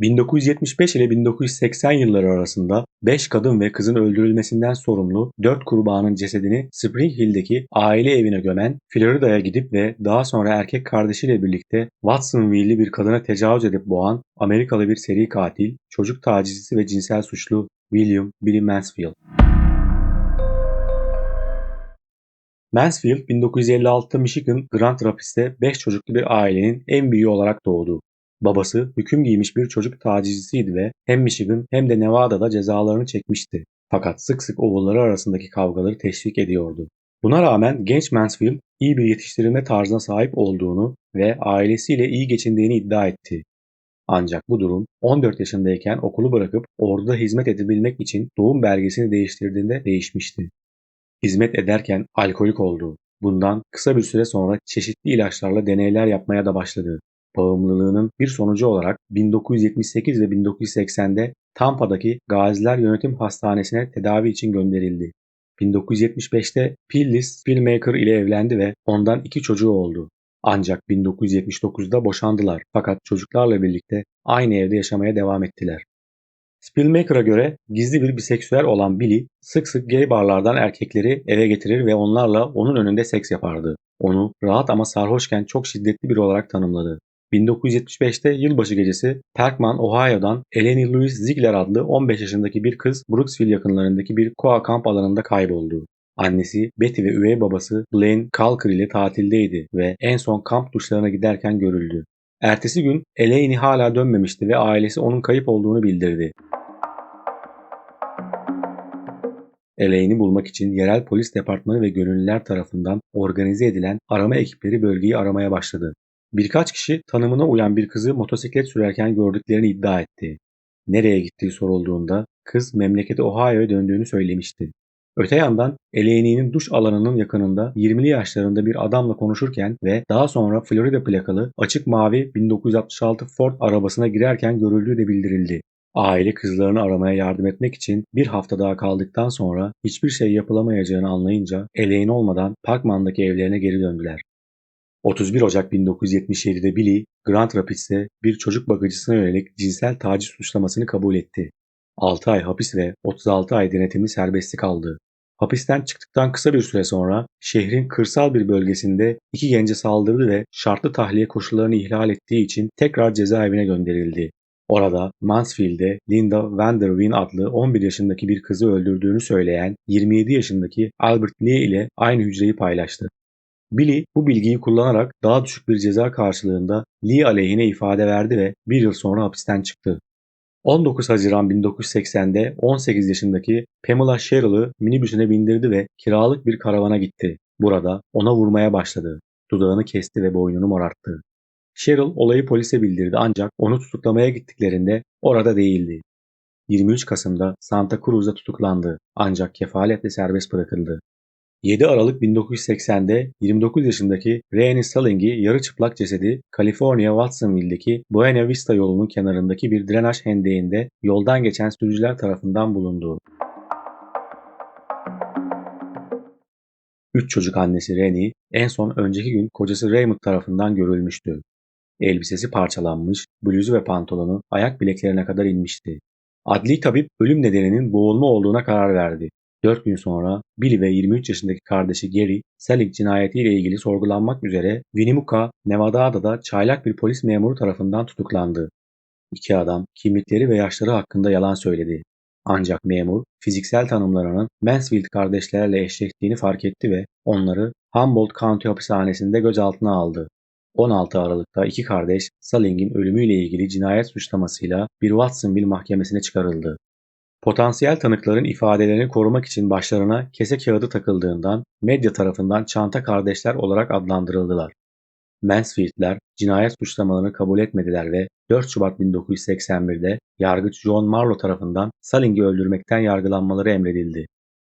1975 ile 1980 yılları arasında 5 kadın ve kızın öldürülmesinden sorumlu 4 kurbanın cesedini Spring Hill'deki aile evine gömen, Florida'ya gidip ve daha sonra erkek kardeşiyle birlikte Watsonville'li bir kadına tecavüz edip boğan Amerikalı bir seri katil, çocuk tacizcisi ve cinsel suçlu William Billy Mansfield. Mansfield 1956'da Michigan Grand Rapids'te 5 çocuklu bir ailenin en büyüğü olarak doğdu. Babası hüküm giymiş bir çocuk tacizcisiydi ve hem Michigan hem de Nevada'da cezalarını çekmişti. Fakat sık sık oğulları arasındaki kavgaları teşvik ediyordu. Buna rağmen genç Mansfield iyi bir yetiştirilme tarzına sahip olduğunu ve ailesiyle iyi geçindiğini iddia etti. Ancak bu durum 14 yaşındayken okulu bırakıp orduda hizmet edebilmek için doğum belgesini değiştirdiğinde değişmişti. Hizmet ederken alkolik oldu. Bundan kısa bir süre sonra çeşitli ilaçlarla deneyler yapmaya da başladı. Bağımlılığının bir sonucu olarak 1978 ve 1980'de Tampa'daki Gaziler Yönetim Hastanesi'ne tedavi için gönderildi. 1975'te Phyllis Filmmaker ile evlendi ve ondan iki çocuğu oldu. Ancak 1979'da boşandılar fakat çocuklarla birlikte aynı evde yaşamaya devam ettiler. Spielmaker'a göre gizli bir biseksüel olan Billy sık sık gay barlardan erkekleri eve getirir ve onlarla onun önünde seks yapardı. Onu rahat ama sarhoşken çok şiddetli biri olarak tanımladı. 1975'te yılbaşı gecesi Parkman, Ohio'dan Eleni Louise Ziegler adlı 15 yaşındaki bir kız Brooksville yakınlarındaki bir koa kamp alanında kayboldu. Annesi Betty ve üvey babası Blaine Calker ile tatildeydi ve en son kamp duşlarına giderken görüldü. Ertesi gün Elaine hala dönmemişti ve ailesi onun kayıp olduğunu bildirdi. Elaine'i bulmak için yerel polis departmanı ve gönüllüler tarafından organize edilen arama ekipleri bölgeyi aramaya başladı. Birkaç kişi tanımına uyan bir kızı motosiklet sürerken gördüklerini iddia etti. Nereye gittiği sorulduğunda kız memleketi Ohio'ya döndüğünü söylemişti. Öte yandan Elaine'nin duş alanının yakınında 20'li yaşlarında bir adamla konuşurken ve daha sonra Florida plakalı açık mavi 1966 Ford arabasına girerken görüldüğü de bildirildi. Aile kızlarını aramaya yardım etmek için bir hafta daha kaldıktan sonra hiçbir şey yapılamayacağını anlayınca Elaine olmadan Parkman'daki evlerine geri döndüler. 31 Ocak 1977'de Billy, Grand Rapids'te bir çocuk bakıcısına yönelik cinsel taciz suçlamasını kabul etti. 6 ay hapis ve 36 ay denetimli serbestlik aldı. Hapisten çıktıktan kısa bir süre sonra şehrin kırsal bir bölgesinde iki gence saldırdı ve şartlı tahliye koşullarını ihlal ettiği için tekrar cezaevine gönderildi. Orada Mansfield'de Linda Vanderween adlı 11 yaşındaki bir kızı öldürdüğünü söyleyen 27 yaşındaki Albert Lee ile aynı hücreyi paylaştı. Billy bu bilgiyi kullanarak daha düşük bir ceza karşılığında Lee aleyhine ifade verdi ve bir yıl sonra hapisten çıktı. 19 Haziran 1980'de 18 yaşındaki Pamela Sherrill'ı minibüsüne bindirdi ve kiralık bir karavana gitti. Burada ona vurmaya başladı. Dudağını kesti ve boynunu morarttı. Cheryl olayı polise bildirdi ancak onu tutuklamaya gittiklerinde orada değildi. 23 Kasım'da Santa Cruz'da tutuklandı ancak kefaletle serbest bırakıldı. 7 Aralık 1980'de 29 yaşındaki Rennie Stalling'i yarı çıplak cesedi Kaliforniya Watsonville'deki Buena Vista yolunun kenarındaki bir drenaj hendeğinde yoldan geçen sürücüler tarafından bulundu. Üç çocuk annesi Rennie en son önceki gün kocası Raymond tarafından görülmüştü. Elbisesi parçalanmış, bluzu ve pantolonu ayak bileklerine kadar inmişti. Adli tabip ölüm nedeninin boğulma olduğuna karar verdi. 4 gün sonra Billy ve 23 yaşındaki kardeşi Gary, Selig cinayetiyle ilgili sorgulanmak üzere Winnemucca, Nevada'da çaylak bir polis memuru tarafından tutuklandı. İki adam kimlikleri ve yaşları hakkında yalan söyledi. Ancak memur fiziksel tanımlarının Mansfield kardeşlerle eşleştiğini fark etti ve onları Humboldt County hapishanesinde gözaltına aldı. 16 Aralık'ta iki kardeş Saling'in ölümüyle ilgili cinayet suçlamasıyla bir Watsonville mahkemesine çıkarıldı. Potansiyel tanıkların ifadelerini korumak için başlarına kese kağıdı takıldığından medya tarafından çanta kardeşler olarak adlandırıldılar. Mansfield'ler cinayet suçlamalarını kabul etmediler ve 4 Şubat 1981'de yargıç John Marlowe tarafından Saling'i öldürmekten yargılanmaları emredildi.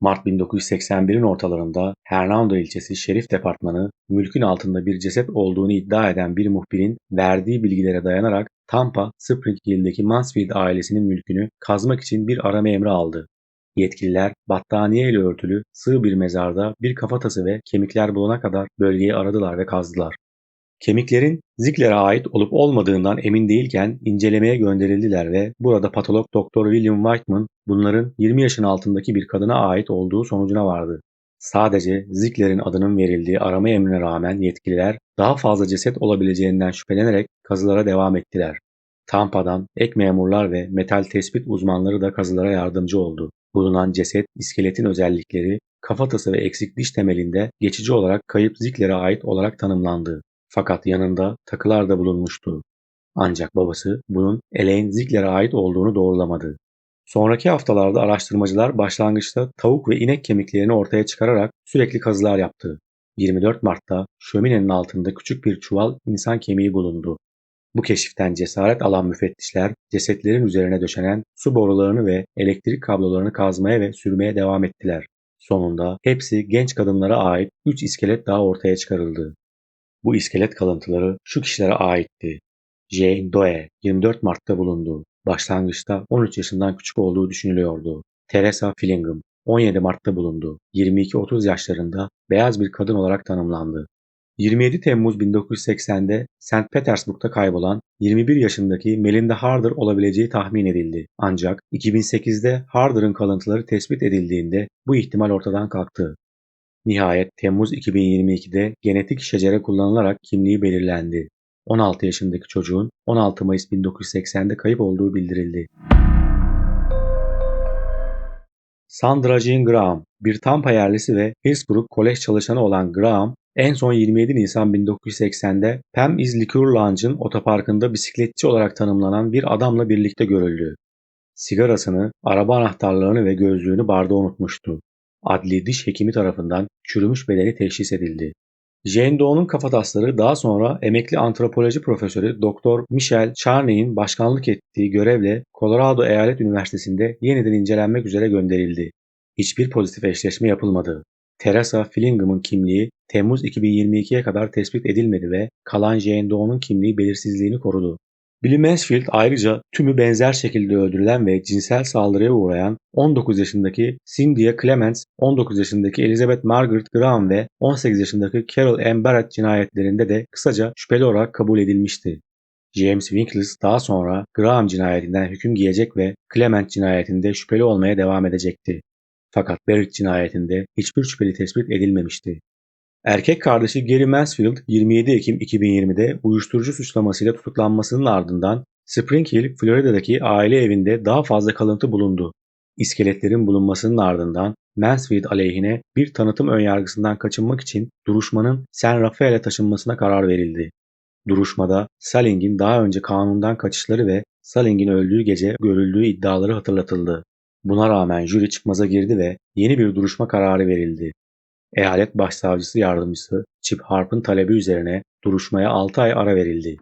Mart 1981'in ortalarında Hernando ilçesi Şerif Departmanı, mülkün altında bir ceset olduğunu iddia eden bir muhbirin verdiği bilgilere dayanarak Tampa, Spring Hill'deki Mansfield ailesinin mülkünü kazmak için bir arama emri aldı. Yetkililer battaniye ile örtülü sığ bir mezarda bir kafatası ve kemikler bulana kadar bölgeyi aradılar ve kazdılar. Kemiklerin Ziegler'e ait olup olmadığından emin değilken incelemeye gönderildiler ve burada patolog Dr. William Whiteman bunların 20 yaşın altındaki bir kadına ait olduğu sonucuna vardı. Sadece Ziegler'in adının verildiği arama emrine rağmen yetkililer daha fazla ceset olabileceğinden şüphelenerek kazılara devam ettiler. Tampa'dan ek memurlar ve metal tespit uzmanları da kazılara yardımcı oldu. Bulunan ceset, iskeletin özellikleri, kafatası ve eksik diş temelinde geçici olarak kayıp Ziegler'e ait olarak tanımlandı. Fakat yanında takılar da bulunmuştu. Ancak babası bunun Elaine Ziegler'e ait olduğunu doğrulamadı. Sonraki haftalarda araştırmacılar başlangıçta tavuk ve inek kemiklerini ortaya çıkararak sürekli kazılar yaptı. 24 Mart'ta şöminenin altında küçük bir çuval insan kemiği bulundu. Bu keşiften cesaret alan müfettişler cesetlerin üzerine döşenen su borularını ve elektrik kablolarını kazmaya ve sürmeye devam ettiler. Sonunda hepsi genç kadınlara ait 3 iskelet daha ortaya çıkarıldı. Bu iskelet kalıntıları şu kişilere aitti. Jane Doe 24 Mart'ta bulundu. Başlangıçta 13 yaşından küçük olduğu düşünülüyordu. Teresa Fillingham 17 Mart'ta bulundu. 22-30 yaşlarında beyaz bir kadın olarak tanımlandı. 27 Temmuz 1980'de St. Petersburg'da kaybolan 21 yaşındaki Melinda Harder olabileceği tahmin edildi. Ancak 2008'de Harder'ın kalıntıları tespit edildiğinde bu ihtimal ortadan kalktı. Nihayet Temmuz 2022'de genetik şecere kullanılarak kimliği belirlendi. 16 yaşındaki çocuğun 16 Mayıs 1980'de kayıp olduğu bildirildi. Sandra Jean Graham, bir Tampa yerlisi ve Hillsborough Kolej çalışanı olan Graham, en son 27 Nisan 1980'de Pam Is Liquor Lounge'ın otoparkında bisikletçi olarak tanımlanan bir adamla birlikte görüldü. Sigarasını, araba anahtarlarını ve gözlüğünü barda unutmuştu. Adli diş hekimi tarafından çürümüş bedeni teşhis edildi. Jane Doe'nun kafatasları daha sonra emekli antropoloji profesörü Dr. Michel Charney'in başkanlık ettiği görevle Colorado Eyalet Üniversitesi'nde yeniden incelenmek üzere gönderildi. Hiçbir pozitif eşleşme yapılmadı. Teresa Fillingham'ın kimliği Temmuz 2022'ye kadar tespit edilmedi ve kalan Jane Doe'nun kimliği belirsizliğini korudu. Billy Mansfield ayrıca tümü benzer şekilde öldürülen ve cinsel saldırıya uğrayan 19 yaşındaki Cynthia Clements, 19 yaşındaki Elizabeth Margaret Graham ve 18 yaşındaki Carol M. Barrett cinayetlerinde de kısaca şüpheli olarak kabul edilmişti. James Winkles daha sonra Graham cinayetinden hüküm giyecek ve Clement cinayetinde şüpheli olmaya devam edecekti. Fakat Barrett cinayetinde hiçbir şüpheli tespit edilmemişti. Erkek kardeşi Gary Mansfield 27 Ekim 2020'de uyuşturucu suçlamasıyla tutuklanmasının ardından Spring Hill, Florida'daki aile evinde daha fazla kalıntı bulundu. İskeletlerin bulunmasının ardından Mansfield aleyhine bir tanıtım önyargısından kaçınmak için duruşmanın San Rafael'e taşınmasına karar verildi. Duruşmada Saling'in daha önce kanundan kaçışları ve Saling'in öldüğü gece görüldüğü iddiaları hatırlatıldı. Buna rağmen jüri çıkmaza girdi ve yeni bir duruşma kararı verildi. Eyalet Başsavcısı Yardımcısı Chip Harp'ın talebi üzerine duruşmaya 6 ay ara verildi.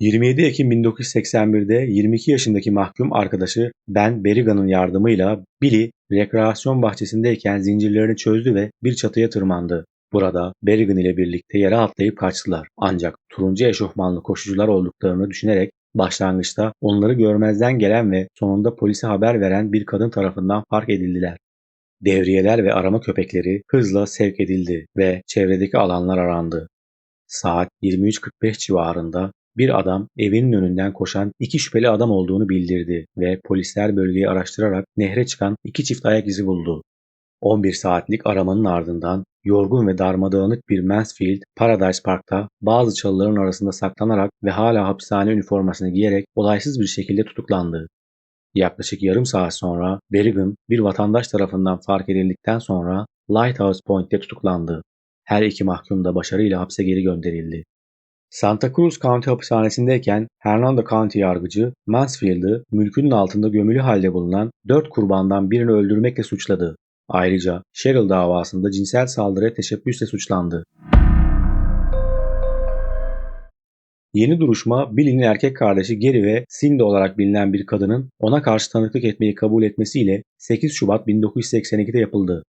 27 Ekim 1981'de 22 yaşındaki mahkum arkadaşı Ben Berrigan'ın yardımıyla Billy rekreasyon bahçesindeyken zincirlerini çözdü ve bir çatıya tırmandı. Burada Berrigan ile birlikte yere atlayıp kaçtılar. Ancak turuncu eşofmanlı koşucular olduklarını düşünerek başlangıçta onları görmezden gelen ve sonunda polise haber veren bir kadın tarafından fark edildiler. Devriyeler ve arama köpekleri hızla sevk edildi ve çevredeki alanlar arandı. Saat 23.45 civarında bir adam evinin önünden koşan iki şüpheli adam olduğunu bildirdi ve polisler bölgeyi araştırarak nehre çıkan iki çift ayak izi buldu. 11 saatlik aramanın ardından yorgun ve darmadağınık bir Mansfield, Paradise Park'ta bazı çalıların arasında saklanarak ve hala hapishane üniformasını giyerek olaysız bir şekilde tutuklandı. Yaklaşık yarım saat sonra Berrigan bir vatandaş tarafından fark edildikten sonra Lighthouse Point'te tutuklandı. Her iki mahkum da başarıyla hapse geri gönderildi. Santa Cruz County hapishanesindeyken Hernando County yargıcı Mansfield'ı mülkünün altında gömülü halde bulunan dört kurbandan birini öldürmekle suçladı. Ayrıca Cheryl davasında cinsel saldırıya teşebbüsle suçlandı. Yeni duruşma Billy'nin erkek kardeşi Gary ve Cindy olarak bilinen bir kadının ona karşı tanıklık etmeyi kabul etmesiyle 8 Şubat 1982'de yapıldı.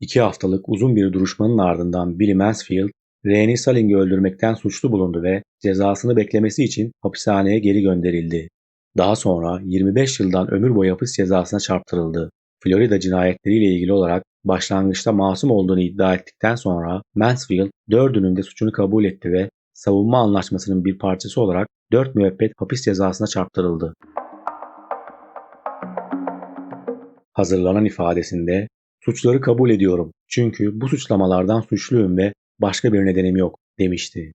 İki haftalık uzun bir duruşmanın ardından Billy Mansfield, Rennie Saling'i öldürmekten suçlu bulundu ve cezasını beklemesi için hapishaneye geri gönderildi. Daha sonra 25 yıldan ömür boyu hapis cezasına çarptırıldı. Florida cinayetleriyle ilgili olarak başlangıçta masum olduğunu iddia ettikten sonra Mansfield dördünün de suçunu kabul etti ve savunma anlaşmasının bir parçası olarak 4 müebbet hapis cezasına çarptırıldı. Hazırlanan ifadesinde suçları kabul ediyorum çünkü bu suçlamalardan suçluyum ve başka bir nedenim yok demişti.